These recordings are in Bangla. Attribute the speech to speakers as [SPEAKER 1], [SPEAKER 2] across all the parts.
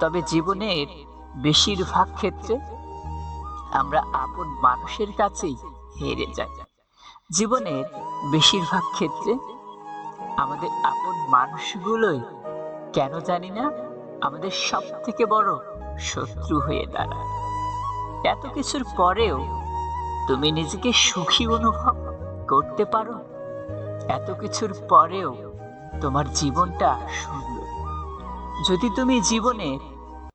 [SPEAKER 1] তবে জীবনের বেশিরভাগ ক্ষেত্রে আমরা আপন মানুষের কাছেই হেরে যাই। জীবনের বেশিরভাগ ক্ষেত্রে আমাদের আপন মানুষগুলোই কেন জানি না আমাদের সব থেকে বড় শত্রু হয়ে দাঁড়ায়। এত কিছুর পরেও তুমি নিজেকে সুখী অনুভব করতে পারো। এত কিছুর পরেও তোমার জীবনটা সুন্দর যদি তুমি জীবনের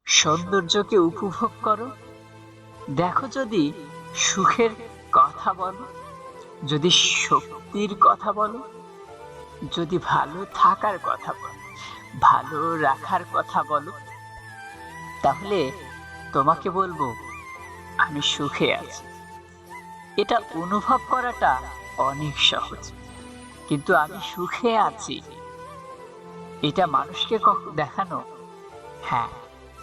[SPEAKER 1] সৌন্দর্যকে উপভোগ করো, দেখো যদি সুখের কথা বলো, যদি শক্তির কথা বলো, যদি ভালো থাকার কথা বলো, ভালো রাখার কথা বলো, তাহলে তোমাকে বলব, আমি সুখে আছি। এটা অনুভব করাটা অনেক সহজ, কিন্তু আমি সুখে আছি। এটা মানুষকে দেখানো? হ্যাঁ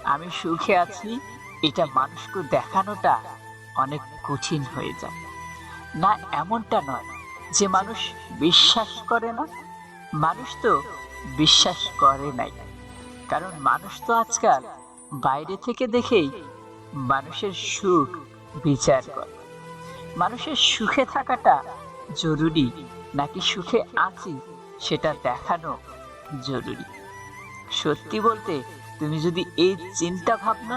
[SPEAKER 1] আমি সুখে আছি, এটা মানুষকে দেখানোটা অনেক কঠিন হয়ে যায়। না, এমনটা নয় যে মানুষ বিশ্বাস করে না। মানুষ তো বিশ্বাস করে নাই। কারণ মানুষ তো আজকাল বাইরে থেকে দেখেই মানুষের সুখ বিচার করে। মানুষের সুখে থাকাটা জরুরি নাকি সুখে আছি সেটা দেখানো জরুরি। সত্যি বলতে, তুমি যদি এই চিন্তা ভাবনা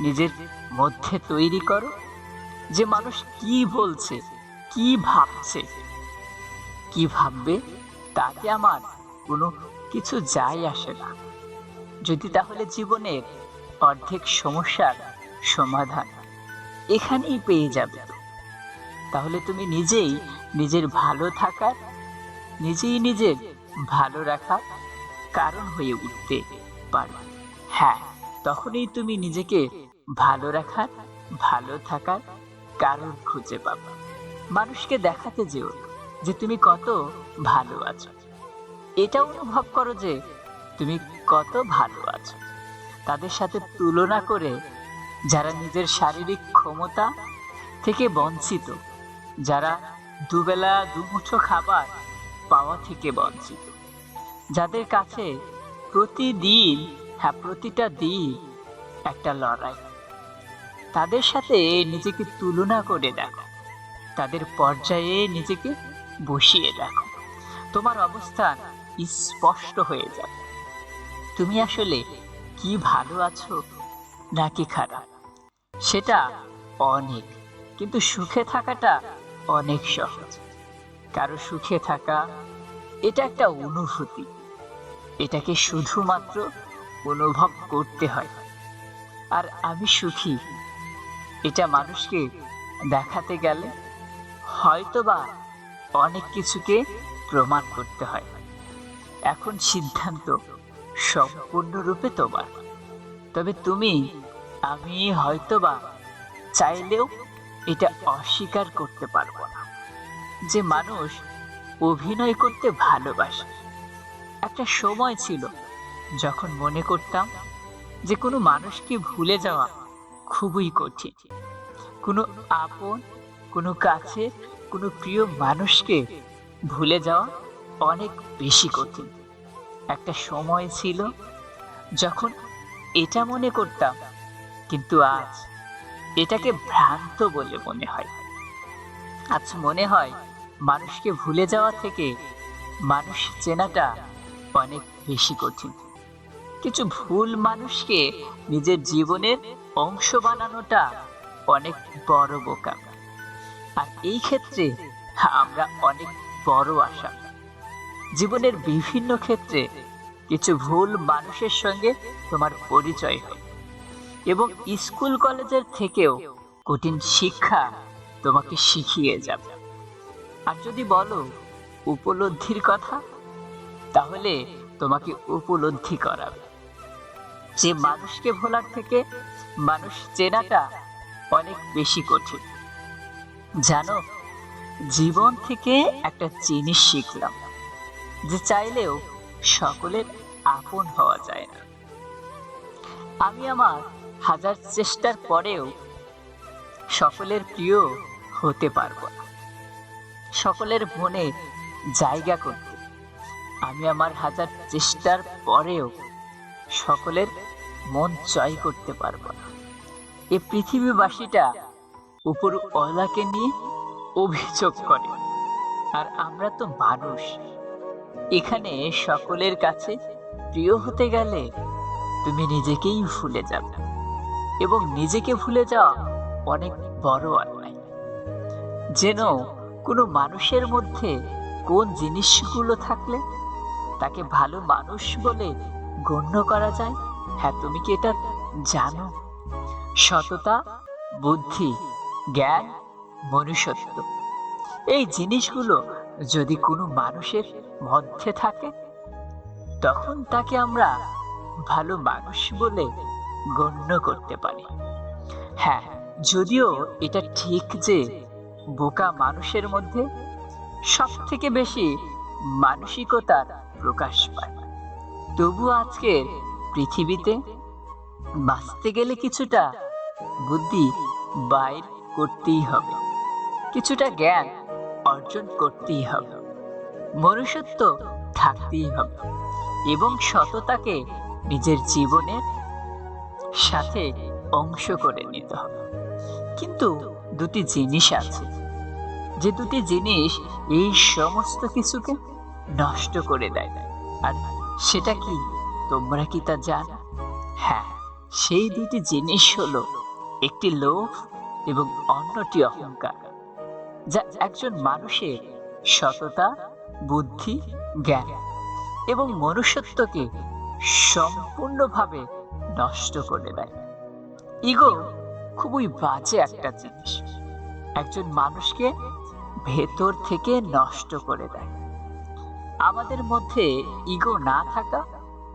[SPEAKER 1] নিজের মধ্যে তৈরি করো যে মানুষ কি বলছে, কি ভাবছে, কি ভাববে, তাতে আমার কোনো কিছু যায় আসে না। যদি তাহলে জীবনের অর্ধেক সমস্যার সমাধান এখানেই পেয়ে যাবে তাহলে তুমি নিজেই নিজের ভালো থাকার, নিজেই নিজের ভালো রাখার কারণ হয়ে উঠতে পারো। হ্যাঁ তখনই তুমি নিজেকে ভালো রাখার, ভালো থাকার কারণ খুঁজে পাবে। মানুষকে দেখাতে যেও যে তুমি কত ভালো আছো। এটা অনুভব করো যে তুমি কত ভালো আছো। তাদের সাথে তুলনা করে যারা নিজের শারীরিক ক্ষমতা থেকে বঞ্চিত, যারা দুবেলা দুমুঠো খাবার পাওয়া থেকে বঞ্চিত যাদের কাছে প্রতিদিন হ্যাঁ প্রতিটা দিন একটা লড়াই। তাদের সাথে নিজেকে তুলনা করে দেখো। তাদের পর্যায়ে নিজেকে বসিয়ে দেখো। তোমার অবস্থান স্পষ্ট হয়ে যাবে। তুমি আসলে কি ভালো আছো নাকি খারাপ? সেটা অনেক, কিন্তু সুখে থাকাটা অনেক সহজ। কারও সুখে থাকা এটা একটা অনুভূতি। এটাকে শুধুমাত্র অনুভব করতে হয়। আর আমি সুখী। এটা মানুষকে দেখাতে গেলে হয়তোবা অনেক কিছুকে প্রমাণ করতে হয়। এখন সিদ্ধান্ত সম্পূর্ণরূপে তোমার। তবে তুমি, আমি হয়তোবা চাইলেও এটা অস্বীকার করতে পারব না। যে মানুষ অভিনয় করতে ভালোবাসি। একটা সময় ছিল যখন মনে করতাম যে কোনো মানুষকে ভুলে যাওয়া খুবই কঠিন। কোনো আপন, কোনো কাছে কোনো প্রিয় মানুষকে ভুলে যাওয়া অনেক বেশি কঠিন। একটা সময় ছিল যখন এটা মনে করতাম, কিন্তু আজ এটাকে ভ্রান্ত বলে মনে হয়। আজ মনে হয় মানুষকে ভুলে যাওয়া থেকে মানুষ চেনাটা অনেক বেশি কঠিন। কিছু ভুল মানুষকে নিজের জীবনের অংশ বানানোটা অনেক বড় বোকা। আর এই ক্ষেত্রে আমরা অনেক বড় আশা। জীবনের বিভিন্ন ক্ষেত্রে কিছু ভুল মানুষের সঙ্গে তোমার পরিচয় হয় এবং স্কুল কলেজের থেকেও কঠিন শিক্ষা তোমাকে শিখিয়ে যাবে। আর যদি বলো উপলব্ধির কথা, তাহলে তোমাকে উপলব্ধি করাবে। যে মানুষকে ভোলার থেকে মানুষ চেনাটা অনেক বেশি কঠিন। জানো, জীবন থেকে একটা জিনিস শিখলাম, যে চাইলেও সকলের আপন হওয়া যায় না। আমি আমার হাজার চেষ্টার পরেও সকলের প্রিয় হতে পারব না। সকলের মনে জায়গা করতে। আমি আমার হাজার চেষ্টার পরেও সকলের মন জয় করতে পারব না। এ পৃথিবীবাসীটা উপর অলাকে নিয়ে অভিযোগ করে, আর আমরা তো মানুষ। এখানে সকলের কাছে প্রিয় হতে গেলে তুমি নিজেকেই ভুলে যাবে, এবং নিজেকে ভুলে যাওয়া অনেক বড় অন্যায়। যেন কোনো মানুষের মধ্যে কোন জিনিসগুলো থাকলে তাকে ভালো মানুষ বলে গণ্য করা যায়? হ্যাঁ তুমি কি এটা জানো? সততা, বুদ্ধি, জ্ঞান, মনুষ্যত্ব। এই জিনিসগুলো যদি কোনো মানুষের মধ্যে থাকে, তখন তাকে আমরা ভালো মানুষ বলে গণ্য করতে পারি। হ্যাঁ যদিও এটা ঠিক যে বোকা মানুষের মধ্যে সব থেকে বেশি মানসিকতার প্রকাশ পায়। তবু আজকের পৃথিবীতে বাঁচতে গেলে কিছুটা বুদ্ধি বাইর করতেই হবে। কিছুটা জ্ঞান অর্জন করতেই হবে। মনুষ্যত্ব থাকতেই হবে এবং সততাকে নিজের জীবনের সাথে অংশ করে নিতে হবে। কিন্তু দুটি জিনিস আছে। যে দুটি জিনিস এই সমস্ত কিছুকে নষ্ট করে দেয়। আর সেটা কি? তোমরা কি তা জানো? হ্যাঁ সেই দুটি জিনিস হলো একটি লোভ এবং অন্যটি অহংকার। যা একজন মানুষের সততা, বুদ্ধি, জ্ঞান এবং মনুষ্যত্বকে সম্পূর্ণভাবে নষ্ট করে দেয়। ইগো খুবই বাজে একটা জিনিস। একজন মানুষকে ভেতর থেকে নষ্ট করে দেয়। আমাদের মধ্যে ইগো না থাকা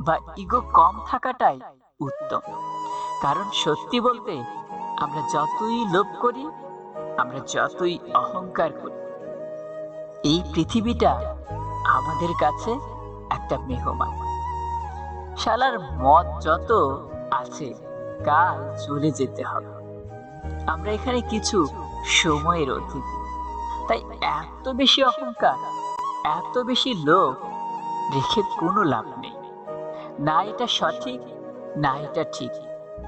[SPEAKER 1] বা ইগো কম থাকাটাই উত্তম। কারণ সত্যি বলতে, আমরা যতই লোভ করি, আমরা যতই অহংকার করি, এই পৃথিবীটা আমাদের কাছে একটা মেহমান। শালার মত যত আছে, কাল চলে যেতে হবে। আমরা এখানে কিছু সময়ের অতিথি। তাই এত বেশি অহংকার, এত বেশি লোভ, রেখে কোনো লাভ নেই। না এটা সঠিক, না এটা ঠিক।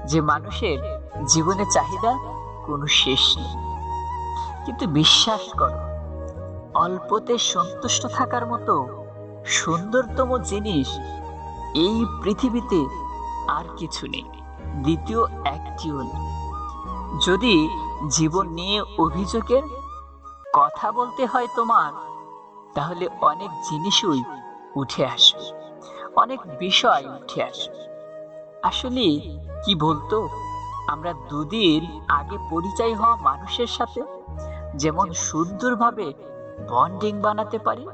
[SPEAKER 1] যে মানুষের জীবনে চাহিদা কোনো শেষ নেই। কিন্তু বিশ্বাস করো, অল্পতে সন্তুষ্ট থাকার মতো সুন্দরতম জিনিস এই পৃথিবীতে আর কিছু নেই। দ্বিতীয় একটিও নেই। যদি জীবন নিয়ে অভিযোগের কথা বলতে হয় তোমার, তাহলে অনেক জিনিসই উঠে আসবে অনেক বিষয় উঠে আসবে আসলে কি বলতো, আমরা দুদিন আগে পরিচয় হওয়া মানুষের সাথে যেমন সুন্দরভাবে বন্ডিং বানাতে পারি,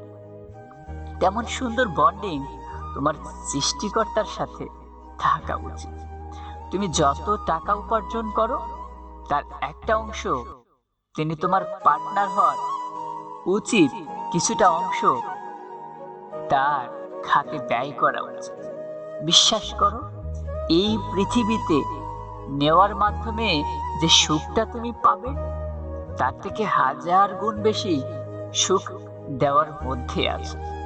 [SPEAKER 1] তেমন সুন্দর বন্ডিং তোমার সৃষ্টিকর্তার সাথে থাকা উচিত। তুমি যত টাকা উপার্জন করো তার একটা অংশ তিনি তোমার পার্টনার হওয়ার উচিত কিছুটা অংশ তার খাতে ব্যয় করা উচিত। বিশ্বাস করো, এই পৃথিবীতে নেওয়ার মাধ্যমে যে সুখটা তুমি পাবে, তার থেকে হাজার গুণ বেশি সুখ দেওয়ার মধ্যে আছে।